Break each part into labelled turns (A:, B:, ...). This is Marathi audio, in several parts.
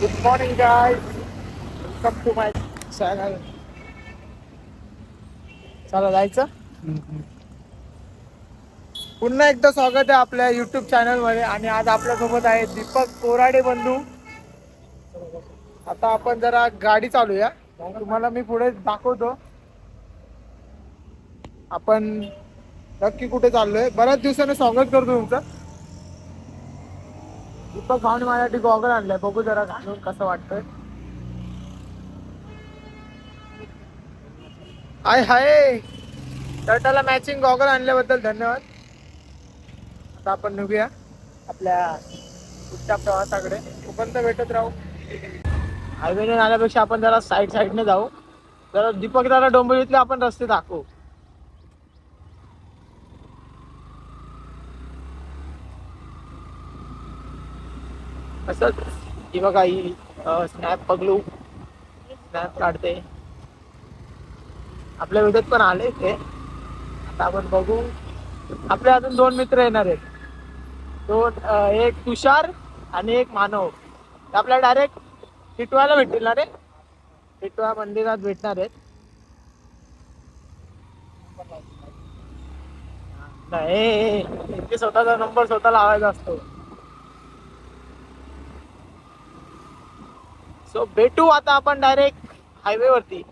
A: Good morning guys. Welcome to my channel. चला जायचं? पुन्हा एकदा स्वागत आहे आपल्या युट्यूब चॅनलमध्ये आणि आज आपल्यासोबत आहे दीपक कोराडे बंधू. आता आपण जरा गाडी चालूया. तुम्हाला मी पुढे दाखवतो. आपण नक्की कुठे चाललोय? बऱ्याच दिवसाने स्वागत करतो तुमचं. दीपक भावने माझ्यासाठी गॉगल आणलाय. बघू जरा घालून कसं वाटतंय. हाय हाय. शर्टाला मॅचिंग गॉगल आणल्याबद्दल धन्यवाद. आता आपण निघूया आपल्या पुढच्या प्रवासाकडे. तोपर्यंत भेटत राहू. हायवेने आल्यापेक्षा आपण जरा साईड साईडने जाऊ. जरा दीपक जरा डोंबिवलीतले आपण रस्ते दाखवू. असंच ही बघा ही स्नॅप पगलू. स्नॅप काढते. आपल्या विद्यात पण आले ते. आता आपण बघू. आपले अजून दोन मित्र येणार आहेत. दोन एक तुषार आणि एक मानव. ते आपल्याला डायरेक्ट टिटवायला भेटतील ना रे? टिटवा मंदिरात भेटणार आहेत. नाही ते स्वतःचा नंबर स्वतः लावायचा असतो. सो भेटू आता आपण डायरेक्ट हायवे वरती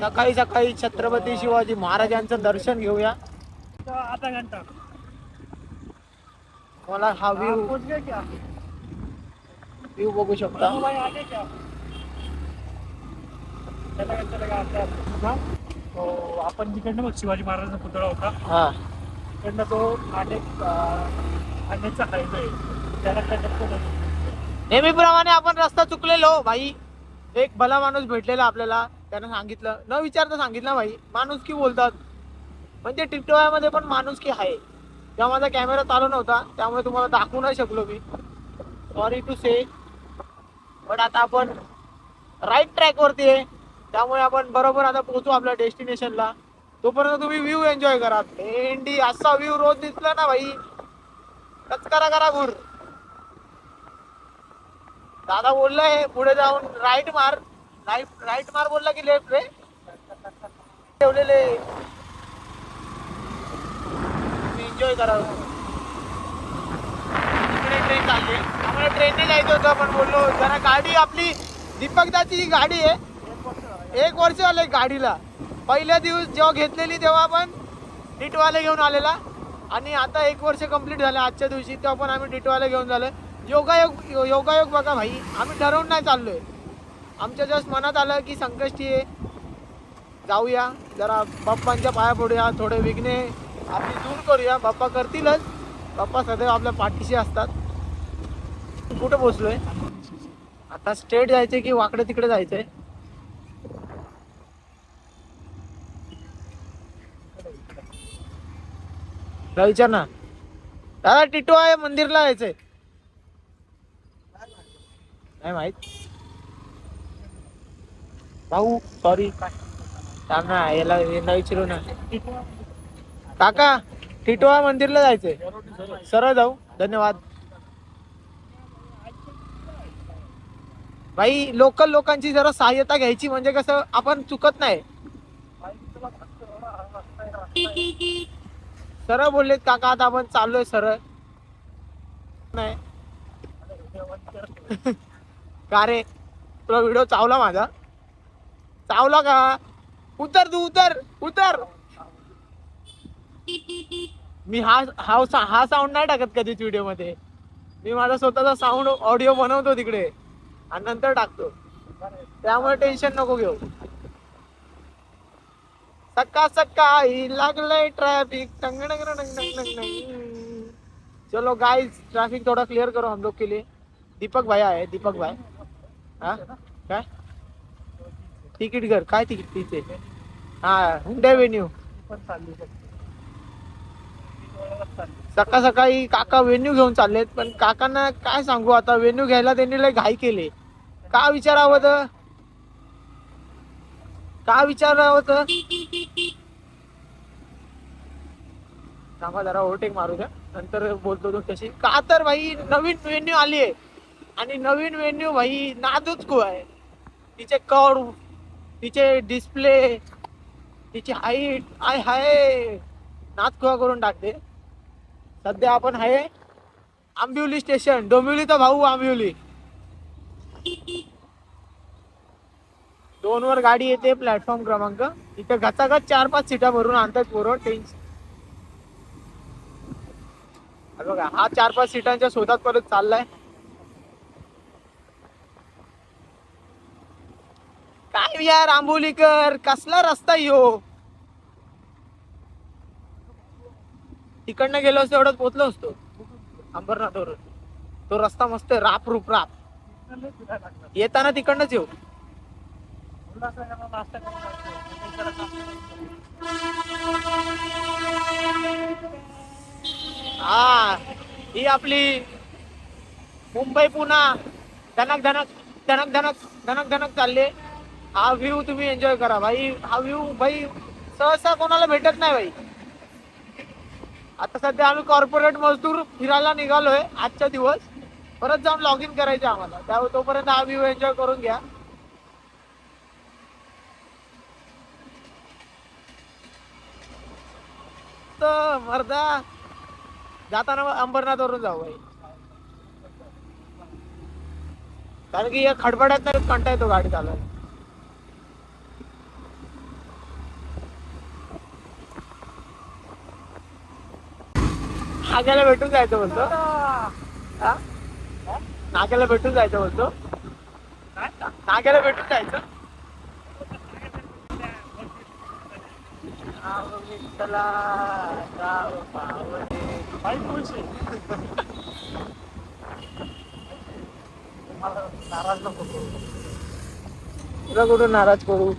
A: सकाळी सकाळी छत्रपती शिवाजी महाराजांचं दर्शन घेऊया.
B: घंटा
A: मला हा व्ह्यू व्ह्यू बघू शकता.
B: आता तो आपण जिकडनं बघ शिवाजी महाराजांचा पुतळा होता.
A: हा.
B: तिकडनं तो अनेक आणण्याचा हायवे त्याला काय
A: नेहमीप्रमाणे आपण रस्ता चुकलेलो भाई. एक भला माणूस भेटलेला आपल्याला. त्यानं सांगितलं. न विचारता सांगितलं भाई. माणूस की बोलतात? म्हणजे टिकटोयामध्ये पण माणूस की आहे. तेव्हा माझा कॅमेरा चालू नव्हता त्यामुळे तुम्हाला दाखवू नाही शकलो मी. सॉरी टू से पण आता आपण राईट ट्रॅकवरती आहे. त्यामुळे आपण बरोबर आता पोहोचू आपल्या डेस्टिनेशनला तोपर्यंत तुम्ही व्ह्यू एन्जॉय करा. भेंडी असा व्ह्यू रोज दिसला ना भाई. कचकरा करा घुर दादा बोललाय पुढे जाऊन राईट मार. राईट राईट मार बोलला की लेफ्ट रे? ठेवलेले. एन्जॉय करावं इकडे ट्रेन चालली. आम्हाला ट्रेनने जायचं होतं पण बोललो जरा गाडी आपली दीपकदाची जी गाडी आहे एक वर्ष आलंय गाडीला. पहिल्या दिवस जेव्हा घेतलेली तेव्हा आपण डिटवाले घेऊन आलेला. आणि आता एक वर्ष कंप्लीट झालं आजच्या दिवशी तेव्हा पण आम्ही डिटवाले घेऊन झालं. योगायोग योगायोग बघा भाई. आम्ही ठरवून नाही चाललो आहे आमच्या जस्ट मनात आलं की संकष्टी आहे. जाऊया. जरा बाप्पांच्या पाया पडूया थोडे विघ्ने. आपली दूर करूया. बाप्पा करतीलच. बाप्पा सदैव आपल्या पाठीशी असतात. कुठं पोचलोय आता स्ट्रेट जायचंय की वाकडे तिकडे जायचंय? विचार ना. दादा टिटू आहे मंदिरला जायचंय. नाही माहीत. भाऊ सॉरी ना याला यांना विचारू ना. काका टिटोळा मंदिरला जायचंय. सरळ जाऊ. धन्यवाद. भाई लोकल लोकांची जरा सहाय्यता घ्यायची म्हणजे कसं आपण चुकत नाही. सरळ बोललेत काका आता आपण चाललोय सरळ. नाही. का रे? तुला व्हिडिओ चावला माझा? चावला का? उतर तू उतर उतर. मी हा हा हा साऊंड नाही टाकत कधीच व्हिडिओमध्ये. मी माझा स्वतःचा साऊंड ऑडिओ बनवतो तिकडे. आणि नंतर टाकतो. त्यामुळे टेन्शन नको घेऊ. सक्का सक्का लागलंय ट्रॅफिक टंग चलो गाइस ट्रैफिक थोड़ा क्लियर करो हम लोग के लिए. दीपक भाई आहे दीपक भाई. हा? काय? तिकीट घर. काय तिकीट तिथे? हा हुंडे वेन्यू सकाळ सकाळी काका वेन्यू घेऊन चाललेत पण काकांना काय सांगू? आता वेन्यू घ्यायला त्यांनी लय घाई केले. का विचारावं तर का विचारावं तर थांबा जरा ओव्हरटेक मारू द्या. नंतर बोलतो तो तशी का तर भाई नवीन वेन्यू आली आहे आणि नवीन वेन्यू भाई नादूच खूप आहे. तिचे कड तिचे डिस्प्ले तिची हाईट आय हाय. नाच खुवा करून टाकते. सध्या आपण आहे आंबिवली स्टेशन डोंबिवलीचा भाऊ आंबिवली. दोन वर गाडी येते प्लॅटफॉर्म क्रमांक. इथे गचागच चार पाच सीटा भरून आणतात पोरं. टेन्शन बघा हा चार पाच सीटांच्या शोधात परत चाललाय. काय यार आंबोलीकर कसला रस्ता यो? तिकडनं गेलो असतो एवढंच पोचलो असतो. अंबरनाथवर तो रस्ता मस्त राप रूप राप. येताना तिकडनंच येऊ. हा ही आपली मुंबई पुन्हा धनक धनक धनक धनक धनक धनक चालले हा व्ह्यू तुम्ही एन्जॉय करा भाई. हा व्ह्यू भाई सहसा कोणाला भेटत नाही भाई. आता सध्या आम्ही कॉर्पोरेट मजदूर फिरायला निघालोय आजचा दिवस. परत जाऊन लॉग इन करायचं आम्हाला. त्यामुळे तोपर्यंत हा व्ह्यू एन्जॉय करून घ्या. तर मर्दा जाताना अंबरनाथ वरून जाऊ भाई. कारण की या खडबड्यात नाही कंटा येतो गाडी चालवायला. नाग्याला भेटून जायचं म्हणतो. हा? नाग्याला भेटून जायचं म्हणतो. नाग्याला भेटून जायचं.
B: नाराज नको
A: तुला कुठून नाराज करू?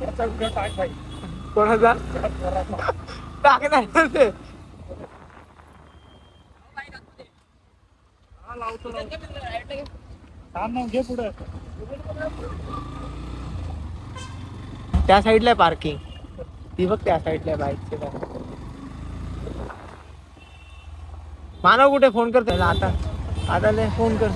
B: त्याचा उद्या टाक
A: कोणाचा?
B: त्या
A: ते
B: लावतो, घे पुढे.
A: त्या साईडला आहे पार्किंग ती बघ त्या साईडला आहे बाईकचे मानव कुठे फोन कर त्याला आता आता फोन कर.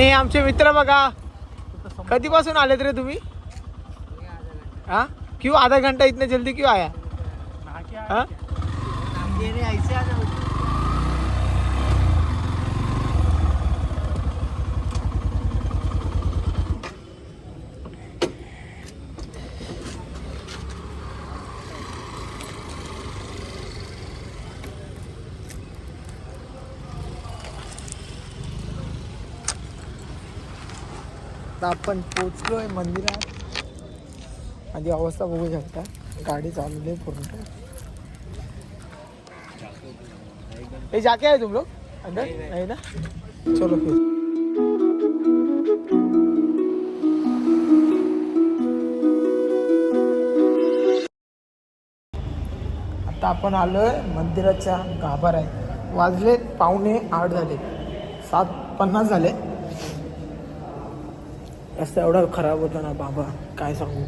A: आणि आमचे मित्र बघा कधीपासून आलेत रे तुम्ही? हा? क्यों आधा घंटा इतने जल्दी क्यों आया? हा? आता आपण पोचलोय मंदिरात. आधी अवस्था बघू शकता. गाडी चालवली आहे पूर्ण. ये जाके आए तुम लोग अंदर नहीं ना? चलो फिर. आता आपण आलोय मंदिराच्या गाभाऱ्यात. वाजले पावणे आठ झाले. सात पन्नास झाले. रस्ता एवढा खराब होता ना बाबा काय सांगू.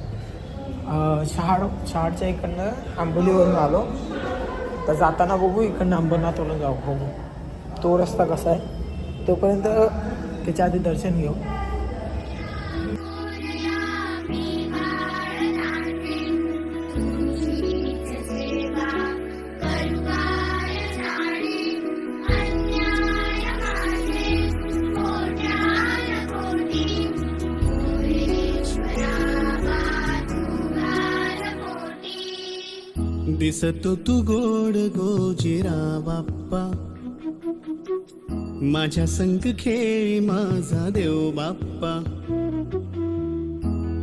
A: शहाड शहाडच्या इकडनं आंबोलीवरून आलो. तर जाताना बघू इकडनं अंबरनाथवरून जाऊ बघू. तो रस्ता कसा आहे? तोपर्यंत त्याच्या आधी दर्शन घेऊ.
C: दिसतो तू गोड गोजिरा बाप्पा माझ्या संग खेळी माझा देव बाप्पा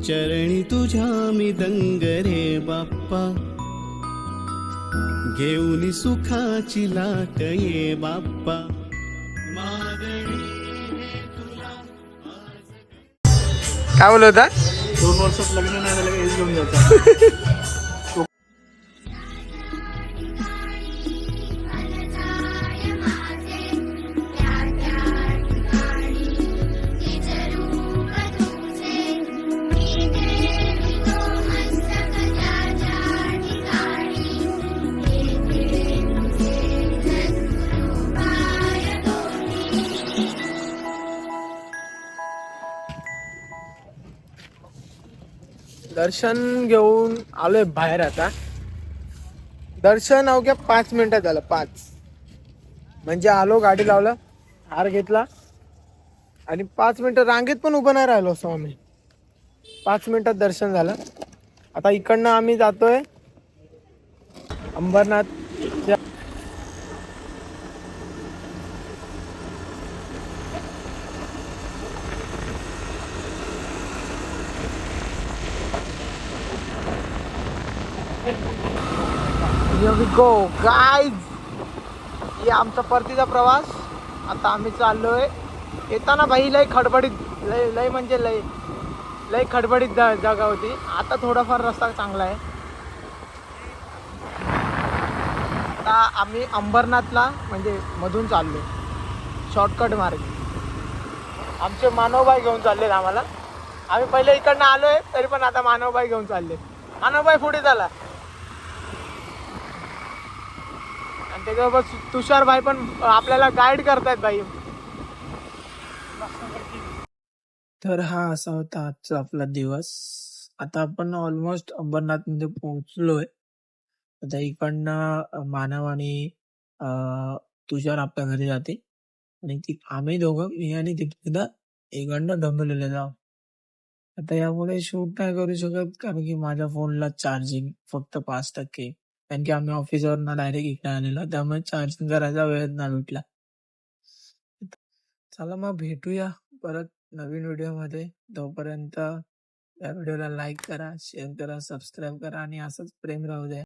C: चरणी तुझ्या मी दंग रे बाप्पा. घेऊन सुखाची लाट ये बाप्पा. मागणी
A: काय बोलत होता?
B: दोन वर्षात लग्न नाही झालं घेऊन जायचं.
A: दर्शन घेऊन आलोय बाहेर आता. दर्शन अवघ्या पाच मिनिटात झालं पाच. म्हणजे आलो गाडी लावलं हार घेतला. आणि पाच मिनिटं रांगेत पण उभं नाही राहिलो असं आम्ही पाच मिनिटात दर्शन झालं. आता इकडनं आम्ही जातोय अंबरनाथ. हो गायज या हे आमचा परतीचा प्रवास. आता आम्ही चाललोय. येताना भाई लय खडबडीत लय लय म्हणजे लय लय खडबडीत जा- जागा होती. आता थोडाफार रस्ता चांगला आहे. आता आम्ही अंबरनाथला म्हणजे मधून चाललो शॉर्टकट मार्ग. आमचे मानवबाई घेऊन चाललेत आम्हाला. आम्ही पहिले इकडनं आलोय तरी पण आता मानवबाई घेऊन चालले मानवबाई पुढे चाला आणि त्याच्यासोबत तुषार भाई पण आपल्याला गाईड करतायत भाई तर हा असा होता आजचा आपला दिवस. आता आपण ऑलमोस्ट अंबरनाथमध्ये पोहोचलोय. आता इकडनं मानव आणि तुषार आपल्या घरी जाते आणि ती आम्ही दोघं मी आणि तिकडं इकडनं डंबलेले जाऊ. आता यामुळे शूट नाही करू शकत कारण की माझ्या फोनला चार्जिंग फक्त पाच टक्के. कारण की आम्ही ऑफिसवरनं डायरेक्ट इकडे आलेलो. त्यामुळे चार्जिंग करायचा वेळ ना भेटला. चला मग भेटूया परत नवीन व्हिडिओमध्ये तोपर्यंत या व्हिडिओला लाईक करा शेअर करा सबस्क्राईब करा आणि असंच प्रेम राहू द्या.